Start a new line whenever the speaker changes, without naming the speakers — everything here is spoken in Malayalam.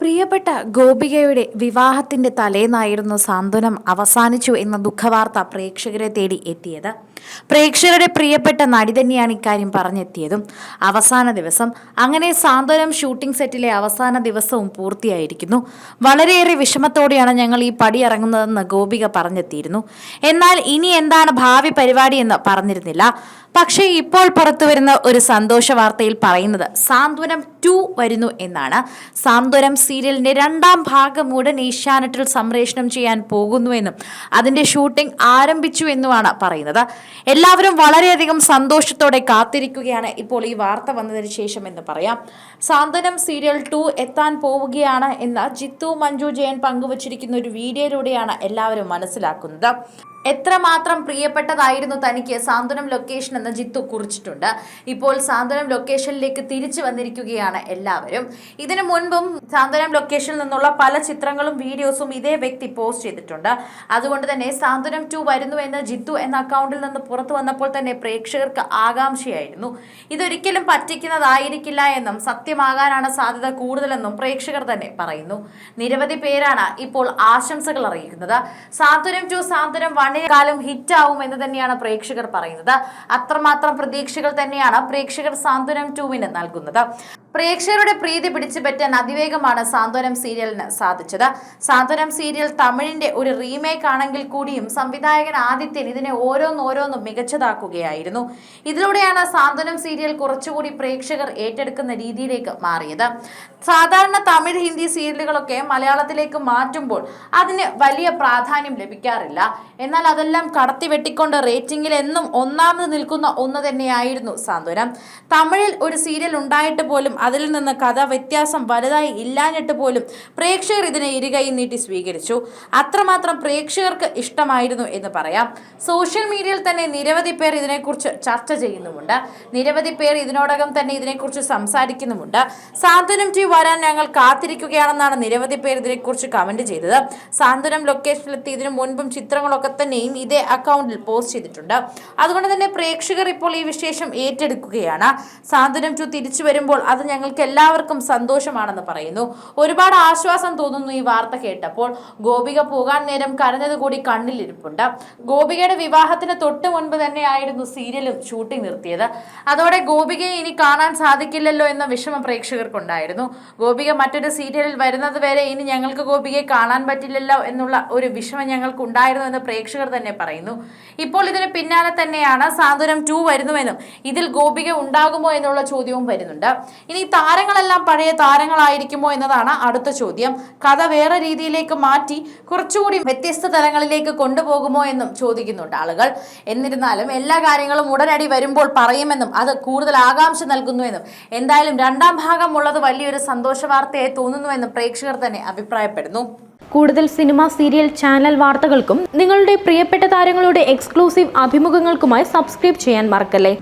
പ്രിയപ്പെട്ട ഗോപികയുടെ വിവാഹത്തിന്റെ തലേന്നായിരുന്നു സാന്ത്വനം അവസാനിച്ചു എന്ന ദുഃഖവാർത്ത പ്രേക്ഷകരെ തേടി എത്തിയത്. പ്രേക്ഷകരുടെ പ്രിയപ്പെട്ട നടി തന്നെയാണ് ഇക്കാര്യം പറഞ്ഞെത്തിയതും. അവസാന ദിവസം അങ്ങനെ സാന്ത്വനം ഷൂട്ടിംഗ് സെറ്റിലെ അവസാന ദിവസവും പൂർത്തിയായിരിക്കുന്നു. വളരെയേറെ വിഷമത്തോടെയാണ് ഞങ്ങൾ ഈ പടി ഇറങ്ങുന്നതെന്ന് ഗോപിക പറഞ്ഞെത്തിയിരുന്നു. എന്നാൽ ഇനി എന്താണ് ഭാവി പരിപാടി എന്ന് പറഞ്ഞിരുന്നില്ല. പക്ഷേ ഇപ്പോൾ പുറത്തു വരുന്ന ഒരു സന്തോഷ വാർത്തയിൽ പറയുന്നത് സാന്ത്വനം ടു വരുന്നു എന്നാണ്. സാന്ത്വനം സീരിയലിന്റെ രണ്ടാം ഭാഗം ഉടൻ ഏഷ്യാനെറ്റിൽ സംപ്രേഷണം ചെയ്യാൻ പോകുന്നുവെന്നും അതിന്റെ ഷൂട്ടിംഗ് ആരംഭിച്ചു എന്നുമാണ് പറയുന്നത്. എല്ലാവരും വളരെയധികം സന്തോഷത്തോടെ കാത്തിരിക്കുകയാണ്. ഇപ്പോൾ ഈ വാർത്ത വന്നതിന് ശേഷം എന്ന് പറയാം. സാന്ത്വനം സീരിയൽ ടു എത്താൻ പോവുകയാണ് എന്ന് ജിത്തു മഞ്ജു ജയൻ പങ്കുവച്ചിരിക്കുന്ന ഒരു വീഡിയോയിലൂടെയാണ് എല്ലാവരും മനസ്സിലാക്കുന്നത്. എത്രമാത്രം പ്രിയപ്പെട്ടതായിരുന്നു തനിക്ക് സാന്ത്വനം ലൊക്കേഷൻ എന്ന് ജിത്തു കുറിച്ചിട്ടുണ്ട്. ഇപ്പോൾ സാന്ത്വനം ലൊക്കേഷനിലേക്ക് തിരിച്ചു വന്നിരിക്കുകയാണ് എല്ലാവരും. ഇതിനു മുൻപും സാന്ത്വനം ലൊക്കേഷനിൽ നിന്നുള്ള പല ചിത്രങ്ങളും വീഡിയോസും ഇതേ വ്യക്തി പോസ്റ്റ് ചെയ്തിട്ടുണ്ട്. അതുകൊണ്ട് തന്നെ സാന്ത്വനം ടു വരുന്നു എന്ന് ജിത്തു എന്ന അക്കൗണ്ടിൽ നിന്ന് പുറത്തു വന്നപ്പോൾ തന്നെ പ്രേക്ഷകർക്ക് ആകാംക്ഷയായിരുന്നു. ഇതൊരിക്കലും പറ്റിക്കുന്നതായിരിക്കില്ല എന്നും സത്യമാകാനാണ് സാധ്യത കൂടുതലെന്നും പ്രേക്ഷകർ തന്നെ പറയുന്നു. നിരവധി പേരാണ് ഇപ്പോൾ ആശംസകൾ അറിയിക്കുന്നത്. സാന്ത്വനം ടു സാന്ത്വനം വണ്ണിന് കാലം ഹിറ്റ് ആവും എന്ന് തന്നെയാണ് പ്രേക്ഷകർ പറയുന്നത്. അത്രമാത്രം പ്രതീക്ഷകൾ തന്നെയാണ് പ്രേക്ഷകർ സാന്ത്വനം ടൂവിന് നൽകുന്നത്. പ്രേക്ഷകരുടെ പ്രീതി പിടിച്ചു പറ്റാൻ അതിവേഗമാണ് സാന്ത്വനം സീരിയലിന് സാധിച്ചത്. സാന്ത്വനം സീരിയൽ തമിഴിന്റെ ഒരു റീമേക്ക് ആണെങ്കിൽ കൂടിയും സംവിധായകൻ ആദിത്യൻ ഇതിനെ ഓരോന്നോരോന്നും മികച്ചതാക്കുകയായിരുന്നു. ഇതിലൂടെയാണ് സാന്ത്വനം സീരിയൽ കുറച്ചുകൂടി പ്രേക്ഷകർ ഏറ്റെടുക്കുന്ന രീതിയിലേക്ക് മാറിയത്. സാധാരണ തമിഴ് ഹിന്ദി സീരിയലുകളൊക്കെ മലയാളത്തിലേക്ക് മാറ്റുമ്പോൾ അതിന് വലിയ പ്രാധാന്യം ലഭിക്കാറില്ല. എന്നാൽ അതെല്ലാം കടത്തി വെട്ടിക്കൊണ്ട് റേറ്റിംഗിൽ എന്നും ഒന്നാമത് നിൽക്കുന്ന ഒന്ന് തന്നെയായിരുന്നു സാന്ത്വനം. തമിഴിൽ ഒരു സീരിയൽ ഉണ്ടായിട്ട് പോലും അതിൽ നിന്ന് കഥ വ്യത്യാസം വലുതായി ഇല്ലാഞ്ഞിട്ട് പോലും പ്രേക്ഷകർ ഇതിനെ ഇരുകൈ നീട്ടി സ്വീകരിച്ചു. അത്രമാത്രം പ്രേക്ഷകർക്ക് ഇഷ്ടമായിരുന്നു എന്ന് പറയാം. സോഷ്യൽ മീഡിയയിൽ തന്നെ നിരവധി പേർ ഇതിനെക്കുറിച്ച് ചർച്ച ചെയ്യുന്നുമുണ്ട്. നിരവധി പേർ ഇതിനോടകം തന്നെ ഇതിനെക്കുറിച്ച് സംസാരിക്കുന്നുമുണ്ട്. സാന്ത്വനം ടി വരാൻ ഞങ്ങൾ കാത്തിരിക്കുകയാണെന്നാണ് നിരവധി പേർ ഇതിനെക്കുറിച്ച് കമന്റ് ചെയ്തത്. സാന്ത്വനം ലൊക്കേഷനിലെത്തി ഇതിനു മുൻപും ചിത്രങ്ങളൊക്കെ തന്നെയും ഇതേ അക്കൗണ്ടിൽ പോസ്റ്റ് ചെയ്തിട്ടുണ്ട്. അതുകൊണ്ട് തന്നെ പ്രേക്ഷകർ ഇപ്പോൾ ഈ വിശേഷം ഏറ്റെടുക്കുകയാണ്. സാന്ത്വനം ടു തിരിച്ചു വരുമ്പോൾ അത് ഞങ്ങൾക്ക് എല്ലാവർക്കും സന്തോഷമാണെന്ന് പറയുന്നു. ഒരുപാട് ആശ്വാസം തോന്നുന്നു ഈ വാർത്ത കേട്ടപ്പോൾ. ഗോപിക പോകാൻ നേരം കരഞ്ഞത് കൂടി കണ്ണിലിരിപ്പുണ്ട്. ഗോപികയുടെ വിവാഹത്തിന് തൊട്ട് മുൻപ് തന്നെയായിരുന്നു സീരിയലും ഷൂട്ടിംഗ് നിർത്തിയത്. അതോടെ ഗോപികയെ ഇനി കാണാൻ സാധിക്കില്ലല്ലോ എന്ന വിഷമം പ്രേക്ഷകർക്കുണ്ടായിരുന്നു. ഗോപിക മറ്റൊരു സീരിയലിൽ വരുന്നത് വരെ ഇനി ഞങ്ങൾക്ക് ഗോപികയെ കാണാൻ പറ്റില്ലല്ലോ എന്നുള്ള ഒരു വിഷമം ഞങ്ങൾക്ക് ഉണ്ടായിരുന്നു എന്ന് പ്രേക്ഷകർ തന്നെ പറയുന്നു. ഇപ്പോൾ ഇതിന് പിന്നാലെ തന്നെയാണ് സാന്ത്വനം ടു വരുന്നുവെന്നും ഇതിൽ ഗോപിക ഉണ്ടാകുമോ എന്നുള്ള ചോദ്യവും വരുന്നുണ്ട്. ഇനി താരങ്ങളെല്ലാം പഴയ താരങ്ങളായിരിക്കുമോ എന്നതാണ് അടുത്ത ചോദ്യം. കഥ വേറെ രീതിയിലേക്ക് മാറ്റി കുറച്ചുകൂടി വ്യത്യസ്ത തലങ്ങളിലേക്ക് കൊണ്ടുപോകുമോ എന്നും ചോദിക്കുന്നുണ്ട് ആളുകൾ. എന്നിരുന്നാലും എല്ലാ കാര്യങ്ങളും ഉടനടി വരുമ്പോൾ പറയുമെന്നും അത് കൂടുതൽ ആകാംക്ഷ നൽകുന്നുവെന്നും എന്തായാലും രണ്ടാം ഭാഗം ഉള്ളത് വലിയൊരു സന്തോഷ വാർത്തയായി തോന്നുന്നുവെന്നും പ്രേക്ഷകർ തന്നെ അഭിപ്രായപ്പെടുന്നു.
കൂടുതൽ സിനിമ സീരിയൽ ചാനൽ വാർത്തകൾക്കും നിങ്ങളുടെ പ്രിയപ്പെട്ട താരങ്ങളുടെ എക്സ്ക്ലൂസീവ് അഭിമുഖങ്ങൾക്കുമായി സബ്സ്ക്രൈബ് ചെയ്യാൻ മറക്കല്ലേ?